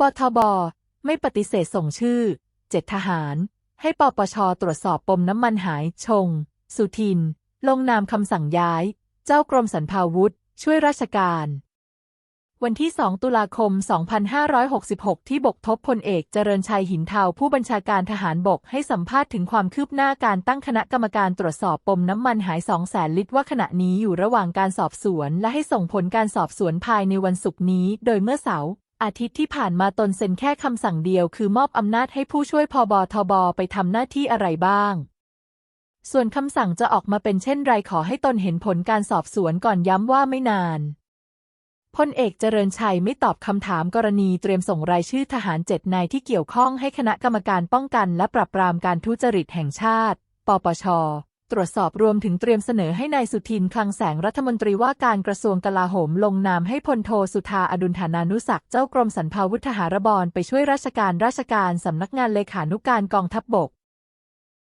บทบ ไม่ปฏิเสธส่งชื่อ เจ็ดทหาร ให้ปปชตรวจสอบปมน้ำมันหาย ชง สุทิน ลงนามคำสั่งย้าย เจ้ากรมสรรพาวุธ ช่วยราชการ วันที่ 2 ตุลาคม 2566 ที่บกทบพลเอกเจริญชัยหินเทาผู้บัญชาการทหารบกให้สัมภาษณ์ถึงความคืบหน้าการตั้งคณะกรรมการตรวจสอบปมน้ำมันหาย2แสนลิตรว่าขณะนี้อยู่ระหว่างการสอบสวน และให้ส่งผลการสอบสวนภายในวันศุกร์นี้ โดยเมื่อเสาร์ อาทิตย์ที่ผ่านมาตนเซ็นแค่คำสั่งเดียวคือมอบอำนาจให้ผู้ช่วยพอบทบไปทำหน้าที่อะไรบ้าง ส่วนคำสั่งจะออกมาเป็นเช่นไรขอให้ตนเห็นผลการสอบสวนก่อนย้ำว่าไม่นานพลเอกเจริญชัยไม่ตอบคำถามกรณีเตรียมส่งรายชื่อทหารเจ็ดนายที่เกี่ยวข้องให้คณะกรรมการป้องกันและปราบปรามการทุจริตแห่งชาติ ปปช ตรวจสอบรวมถึงเตรียมเสนอให้นายสุทินคลังแสงรัฐมนตรีว่าการกระทรวงกลาโหมลงนามให้พลโทสุธาอดุลฐานานุศักดิ์เจ้ากรมสรรพาวุธทหารบอลไปช่วยราชการราชการสำนักงานเลขานุการกองทัพบบก